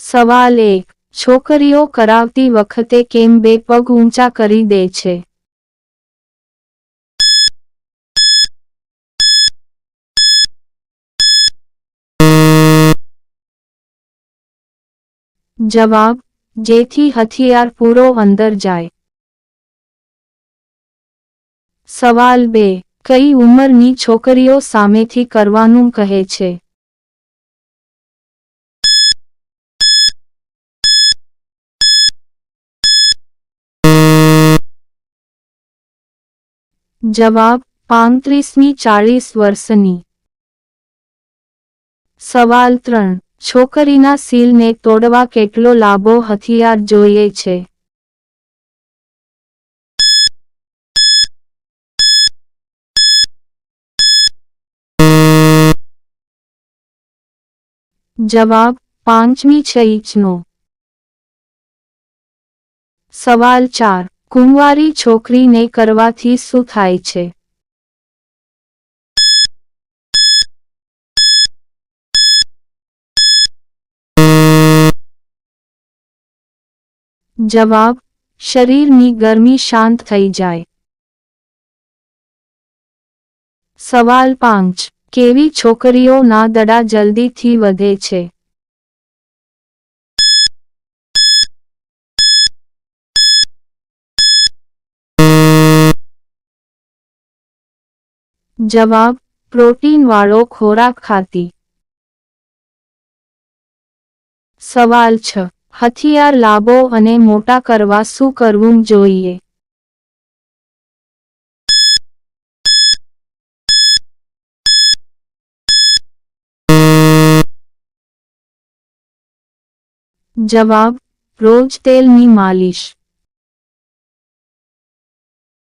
સવાલ એક, છોકરીઓ કરાવતી વખતે કેમ બે પગ ઊંચા કરી દે છે? જવાબ, જેથી હથિયાર પૂરો અંદર જાય. સવાલ બે, કઈ ઉંમરની છોકરીઓ સામેથી કરવાનું કહે છે? જવાબ, પાંત્રીસમી ચાળીસ વર્ષની. સવાલ ત્રણ, છોકરીના સીલને તોડવા કેટલો લાંબો હથિયાર જોઈએ છે? જવાબ, પાંચમી છ ઇંચનો. સવાલ ચાર કુંવારી છોકરીને કરવાથી શું થાય છે? જવાબ, શરીરની ગરમી શાંત થઈ જાય. સવાલ પાંચ, કેવી છોકરીઓના દડા જલ્દીથી વધે છે? જવાબ, પ્રોટીન વાળો ખોરાક ખાતી. સવાલ છ, હથિયાર લાંબો અને મોટા કરવા શું કરવું જોઈએ? જવાબ, રોજ તેલની માલિશ.